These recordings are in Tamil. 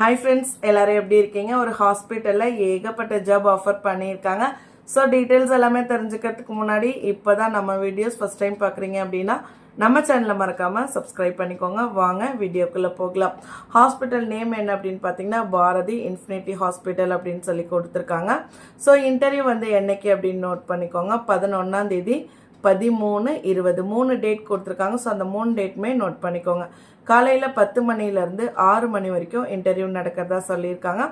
ஹாய் ஃப்ரெண்ட்ஸ் எல்லாரும் எப்படி இருக்கீங்க? ஒரு ஹாஸ்பிட்டலில் ஏகப்பட்ட ஜாப் ஆஃபர் பண்ணியிருக்காங்க. ஸோ டீட்டெயில்ஸ் எல்லாமே தெரிஞ்சுக்கிறதுக்கு முன்னாடி இப்போ தான் நம்ம வீடியோஸ் ஃபஸ்ட் டைம் பார்க்குறீங்க அப்படின்னா நம்ம சேனலை மறக்காமல் சப்ஸ்கிரைப் பண்ணிக்கோங்க. வாங்க வீடியோக்குள்ளே போகலாம். ஹாஸ்பிட்டல் நேம் என்ன அப்படின்னு பார்த்தீங்கன்னா பாரதி இன்ஃபினிட்டி ஹாஸ்பிட்டல் அப்படின்னு சொல்லி கொடுத்துருக்காங்க. ஸோ இன்டர்வியூ வந்து என்னைக்கு அப்படின்னு நோட் பண்ணிக்கோங்க. பதினொன்றாம் தேதி பதிமூணு இருபது. மூணு டேட் கொடுத்துருக்காங்க. ஸோ அந்த மூணு டேட்டுமே நோட் பண்ணிக்கோங்க. காலையில் பத்து மணிலேருந்து ஆறு மணி வரைக்கும் இன்டர்வியூ நடக்கிறதா சொல்லியிருக்காங்க.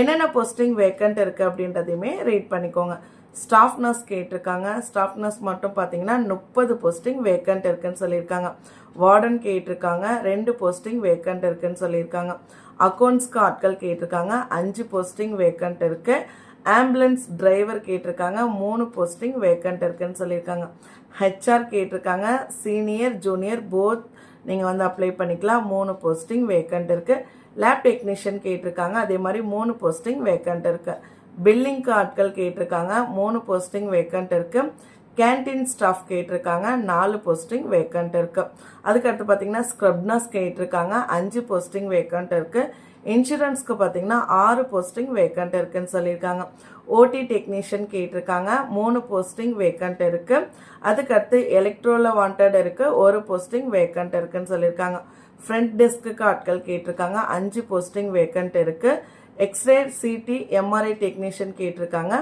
என்னென்ன போஸ்டிங் வேக்கண்ட் இருக்குது அப்படின்றதையுமே ரீட் பண்ணிக்கோங்க. ஸ்டாஃப் நர்ஸ் கேட்டிருக்காங்க. ஸ்டாஃப் நர்ஸ் மட்டும் பார்த்தீங்கன்னா முப்பது போஸ்டிங் வேக்கண்ட் இருக்குன்னு சொல்லியிருக்காங்க. வார்டன் கேட்டிருக்காங்க. ரெண்டு போஸ்டிங் வேக்கண்ட் இருக்குன்னு சொல்லியிருக்காங்க. அக்கௌண்ட்ஸ்க்கு ஆட்கள் கேட்டிருக்காங்க. அஞ்சு போஸ்டிங் வேக்கண்ட் இருக்குது ஆம்புலன்ஸ் டிரைவர் கேட்டிருக்காங்க. மூணு போஸ்டிங் வேக்கண்ட் இருக்குன்னு சொல்லியிருக்காங்க. ஹெச்ஆர் கேட்டிருக்காங்க. சீனியர் ஜூனியர் போத் நீங்கள் வந்து அப்ளை பண்ணிக்கலாம். மூணு போஸ்டிங் வேக்கண்ட் இருக்குது லேப் டெக்னீஷியன் கேட்டிருக்காங்க. அதே மாதிரி மூணு போஸ்டிங் வேக்கண்ட் இருக்குது பில்லிங்க்கு ஆட்கள் கேட்டிருக்காங்க. மூணு போஸ்டிங் வேக்கண்ட் இருக்குது கேன்டீன் ஸ்டாஃப் கேட்டிருக்காங்க. நாலு போஸ்டிங் வேக்கண்ட் இருக்குது அதுக்கடுத்து பார்த்தீங்கன்னா ஸ்க்ரப்னஸ் கேட்டிருக்காங்க. அஞ்சு போஸ்டிங் வேக்கண்ட் இருக்குது இன்சூரன்ஸ்க்கு பார்த்தீங்கன்னா ஆறு போஸ்டிங் வேக்கண்ட் இருக்குன்னு சொல்லியிருக்காங்க. ஓடி டெக்னீஷியன் கேட்டிருக்காங்க. மூணு போஸ்டிங் வேக்கண்ட் இருக்குது அதுக்கடுத்து எலக்ட்ரோவில் வாண்டட் இருக்குது ஒரு போஸ்டிங் வேக்கண்ட் இருக்குன்னு சொல்லியிருக்காங்க. ஃப்ரண்ட் டெஸ்க்கு ஆட்கள் கேட்டிருக்காங்க. அஞ்சு போஸ்டிங் வேக்கண்ட் இருக்குது எக்ஸ்ரே சிடி எம்ஆர்ஐ டெக்னீஷியன் கேட்டிருக்காங்க.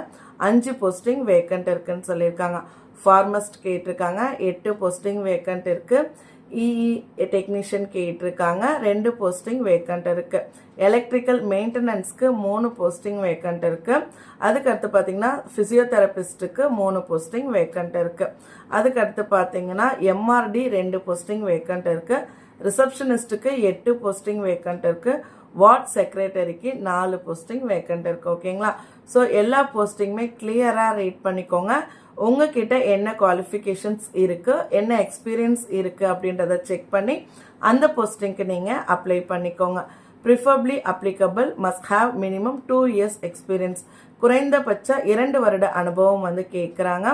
அஞ்சு போஸ்டிங் வேக்கண்ட் இருக்குன்னு சொல்லியிருக்காங்க. ஃபார்மஸ்ட் கேட்டிருக்காங்க. எட்டு போஸ்டிங் வேக்கண்ட் இருக்குது இஇ டெக்னீஷியன் கேட்டிருக்காங்க. ரெண்டு போஸ்டிங் வேக்கண்ட் இருக்குது எலக்ட்ரிக்கல் மெயின்டெனன்ஸ்க்கு மூணு போஸ்டிங் வேக்கண்ட் இருக்குது அதுக்கடுத்து பார்த்தீங்கன்னா ஃபிசியோதெரபிஸ்ட்டுக்கு மூணு போஸ்டிங் வேக்கண்ட் இருக்குது அதுக்கடுத்து பார்த்தீங்கன்னா எம்ஆர்டி ரெண்டு போஸ்டிங் வேக்கண்ட் இருக்குது ரிசப்ஷனிஸ்ட்டுக்கு எட்டு போஸ்டிங் வேக்கண்ட் இருக்குது வார்ட் செக்ரட்டரிக்கு நாலு போஸ்டிங் வேக்கண்ட் இருக்குது ஓகேங்களா ஸோ எல்லா போஸ்டிங்குமே கிளியராக ரீட் பண்ணிக்கோங்க. உங்ககிட்ட என்ன குவாலிஃபிகேஷன்ஸ் இருக்குது என்ன எக்ஸ்பீரியன்ஸ் இருக்குது அப்படின்றத செக் பண்ணி அந்த போஸ்டிங்க்கு நீங்கள் அப்ளை பண்ணிக்கோங்க. Preferably applicable must have minimum two years experience குறைந்தபட்ச இரண்டு வருட அனுபவம் வந்து கேட்குறாங்க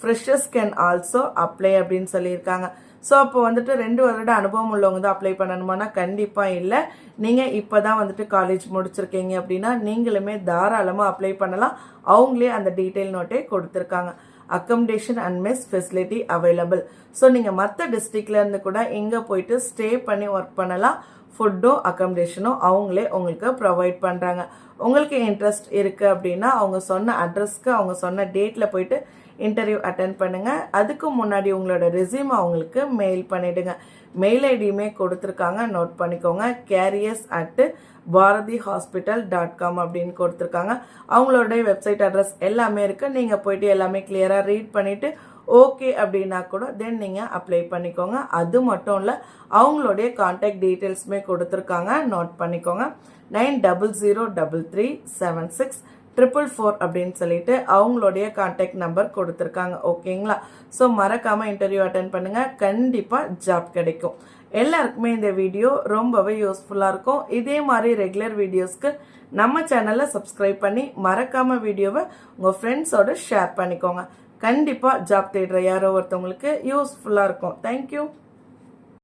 ஃப்ரெஷர்ஸ் கேன் ஆல்சோ அப்ளை அப்படின்னு சொல்லியிருக்காங்க. ஸோ அப்போ வந்துட்டு ரெண்டு வருட அனுபவம் உள்ளவங்க தான் அப்ளை பண்ணணுமானா கண்டிப்பாக இல்லை. நீங்கள் இப்போ தான் வந்துட்டு காலேஜ் முடிச்சிருக்கீங்க அப்படின்னா நீங்களுமே தாராளமாக அப்ளை பண்ணலாம். அவங்களே அந்த டீட்டெயில் நோட்டே கொடுத்துருக்காங்க. Accommodation and mess facility available so நீங்கள் மற்ற டிஸ்ட்ரிக்ட்லேருந்து கூட இங்கே போயிட்டு ஸ்டே பண்ணி ஒர்க் பண்ணலாம். ஃபுட்டும் அக்கமடேஷனும் அவங்களே உங்களுக்கு ப்ரொவைட் பண்ணுறாங்க உங்களுக்கு இன்ட்ரெஸ்ட் இருக்குது அப்படின்னா அவங்க சொன்ன அட்ரஸ்க்கு அவங்க சொன்ன டேட்டில் போயிட்டு இன்டர்வியூ அட்டன் பண்ணுங்கள் அதுக்கு முன்னாடி உங்களோட ரெசியூம் அவங்களுக்கு மெயில் பண்ணிவிடுங்க மெயில் ஐடியுமே கொடுத்துருக்காங்க நோட் பண்ணிக்கோங்க. Careers at Bharathi hospital dot com அப்படின்னு கொடுத்துருக்காங்க. அவங்களோட வெப்சைட் அட்ரஸ் எல்லாமே இருக்குது நீங்கள் போயிட்டு எல்லாமே கிளியராக ரீட் பண்ணிவிட்டு ஓகே அப்படின்னா கூட தென் நீங்கள் அப்ளை பண்ணிக்கோங்க. அது மட்டும் இல்லை அவங்களுடைய கான்டாக்ட் டீட்டெயில்ஸுமே கொடுத்துருக்காங்க. நோட் பண்ணிக்கோங்க. Nine double zero double three seven six triple four அப்படின்னு சொல்லிட்டு அவங்களுடைய கான்டாக்ட் நம்பர் கொடுத்துருக்காங்க. ஓகேங்களா ஸோ மறக்காமல் இன்டர்வியூ அட்டன் பண்ணுங்கள் கண்டிப்பாக ஜாப் கிடைக்கும். எல்லாருக்குமே இந்த வீடியோ ரொம்பவே யூஸ்ஃபுல்லாக இருக்கும். இதே மாதிரி ரெகுலர் வீடியோஸ்க்கு நம்ம சேனலை சப்ஸ்கிரைப் பண்ணி மறக்காமல் வீடியோவை உங்கள் ஃப்ரெண்ட்ஸோட ஷேர் பண்ணிக்கோங்க. கண்டிப்பாக ஜாப் தேடுற யாரோ ஒருத்தவங்களுக்கு யூஸ்ஃபுல்லாக இருக்கும். தேங்க்யூ